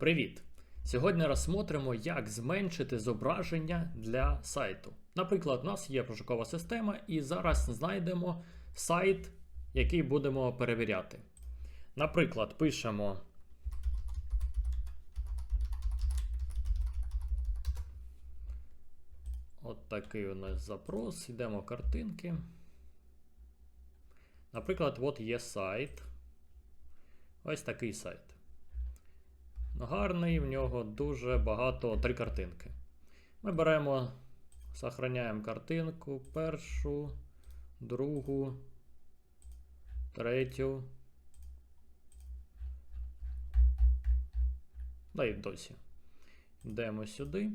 Привіт! Сьогодні розсмотримо, як зменшити зображення для сайту. Наприклад, у нас є пошукова система, і зараз знайдемо сайт, який будемо перевіряти. Наприклад, пишемо. От такий у нас запрос. Йдемо в картинки. Наприклад, от є сайт. Ось такий сайт. Гарний, в нього дуже багато три картинки. Ми беремо, сохраняємо картинку, першу, другу, третю. Да і досі. Йдемо сюди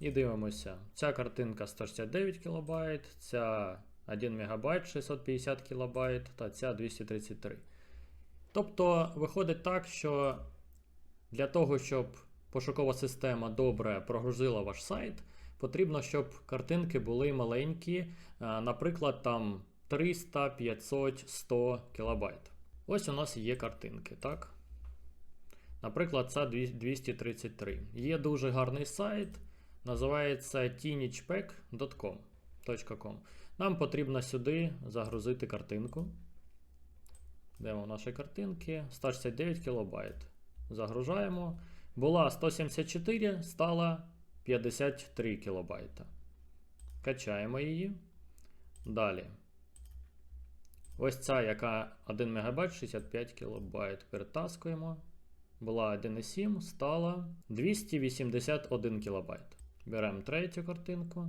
і дивимося. Ця картинка 169 кБ, ця 1 МБ 650 кБ та ця 233. Тобто виходить так, що для того, щоб пошукова система добре прогрузила ваш сайт, потрібно, щоб картинки були маленькі, е, наприклад, там 300, 500, 100 кБ. Ось у нас є картинки, так? Наприклад, це 233. Є дуже гарний сайт, називається teenagepack.com. Нам потрібно сюди загрузити картинку. Йдемо в наші картинки. 169 кБ. Загружаємо. Була 174, стала 53 кБ. Качаємо її. Далі. Ось ця, яка 1 МБ 65 кБ. Перетаскуємо. Була 1,7, стала 281 кБ. Беремо третю картинку.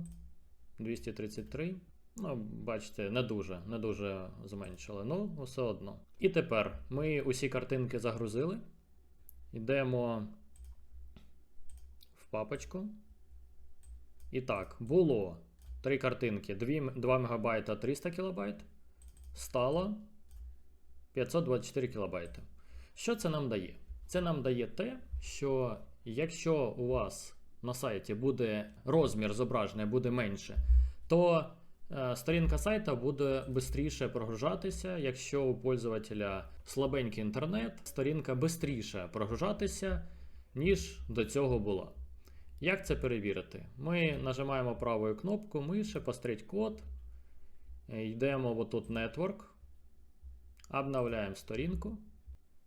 233. Ну, бачите, не дуже, не дуже зменшили. Ну, все одно. І тепер ми усі картинки загрузили. Йдемо в папочку. І так, було три картинки 2, 2 МБ 300 кБ. Стало 524 кБ. Що це нам дає? Це нам дає те, що якщо у вас на сайті буде розмір зображення буде менше, то сторінка сайта буде швидше прогружатися. Якщо у пользователя слабенький інтернет, сторінка швидше прогружатися, ніж до цього була. Як це перевірити? Ми нажимаємо правою кнопку миші, постріть код. Е, Йдемо в тут Network. Обновляємо сторінку.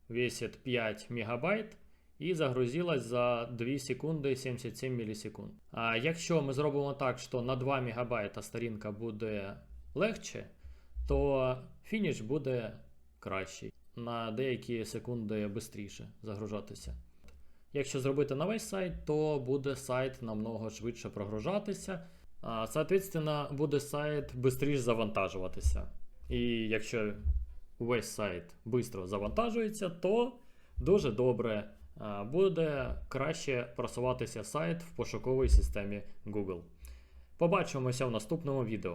Весит 5 МБ і загрузилась за 2 секунди 77 мілісекунд. А якщо ми зробимо так, що на 2 МБ сторінка буде легше, то фініш буде кращий. На деякі секунди швидше загружатися. Якщо зробити на весь сайт, то буде сайт намного швидше прогружатися. А, Соответственно, буде сайт швидше завантажуватися. І якщо весь сайт швидко завантажується, то дуже добре буде краще просуватися сайт в пошуковій системі Google. Побачимося в наступному відео.